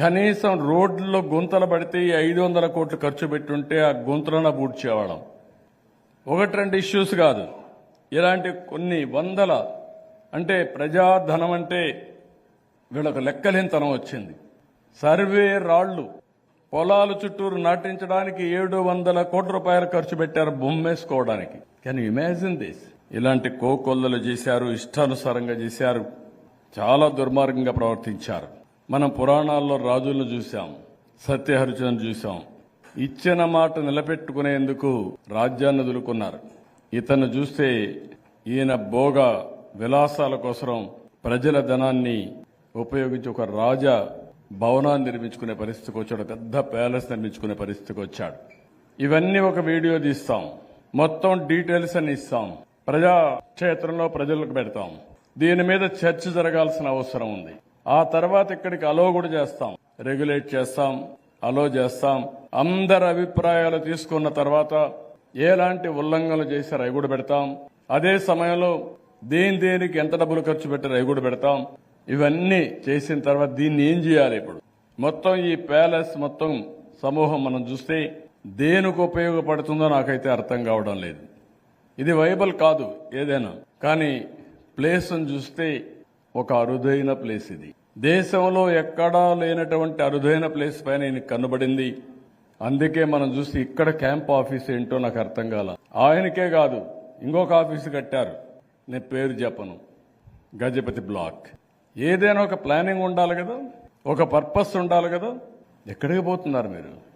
కనీసం రోడ్లలో గుంతలు పడితే ఈ ఐదు వందల కోట్లు ఖర్చు పెట్టుంటే ఆ గుంతలను పూడ్చేవాళ్ళం. ఒకటి రెండు ఇష్యూస్ కాదు. ఇలాంటి కొన్ని వందల అంటే ప్రజాధనం అంటే వీళ్ళకు లెక్కలేనితనం వచ్చింది. సర్వే రాళ్ళు పొలాలు చుట్టూరు నాటించడానికి ఏడు వందల కోట్ల రూపాయలు ఖర్చు పెట్టారు బొమ్మేసుకోవడానికి. కానీ ఇమాజిన్ దిస్ ఇలాంటి కోకొల్లలు చేశారు ఇష్టానుసారంగా చేశారు చాలా దుర్మార్గంగా ప్రవర్తించారు. మనం పురాణాల్లో రాజులను చూశాం సత్యహరిచంద్ర చూశాం. ఇచ్చిన మాట నిలబెట్టుకునేందుకు రాజ్యాన్ని వదులుకున్నారు. ఇతను చూస్తే ఈయన భోగ విలాసాల కోసం ప్రజల ధనాన్ని ఉపయోగించి ఒక రాజ భవనాన్ని నిర్మించుకునే పరిస్థితికి వచ్చాడు పెద్ద ప్యాలెస్ నిర్మించుకునే పరిస్థితికి వచ్చాడు. ఇవన్నీ ఒక వీడియో తీస్తాం. మొత్తం డీటెయిల్స్ అని ఇస్తాం. ప్రజా క్షేత్రంలో ప్రజలకు పెడతాం. దీని మీద చర్చ జరగాల్సిన అవసరం ఉంది. ఆ తర్వాత ఇక్కడికి అలో కూడా చేస్తాం. రెగ్యులేట్ చేస్తాం. అలో చేస్తాం. అందరి అభిప్రాయాలు తీసుకున్న తర్వాత ఎలాంటి ఉల్లంఘనలు చేశారు అవి కూడా పెడతాం. అదే సమయంలో దేని దేనికి ఎంత డబ్బులు ఖర్చు పెట్టారు అవి కూడా పెడతాం. ఇవన్నీ చేసిన తర్వాత దీన్ని ఏం చేయాలి ఇప్పుడు? మొత్తం ఈ ప్యాలెస్ మొత్తం సమూహం మనం చూస్తే దేనికి ఉపయోగపడుతుందో నాకైతే అర్థం కావడం లేదు. ఇది వైబల్ కాదు ఏదైనా. కానీ ప్లేస్ను చూస్తే ఒక అరుదైన ప్లేస్ ఇది. దేశంలో ఎక్కడా లేనటువంటి అరుదైన ప్లేస్ పైన ఈయన కనబడింది. అందుకే మనం చూసి ఇక్కడ క్యాంప్ ఆఫీస్ ఏంటో నాకు అర్థం కాల. ఆయనకే కాదు ఇంకొక ఆఫీసు కట్టారు. నేను పేరు చెప్పను. గజపతి బ్లాక్. ఏదైనా ఒక ప్లానింగ్ ఉండాలి కదా? ఒక పర్పస్ ఉండాలి కదా? ఎక్కడికి పోతున్నారు మీరు?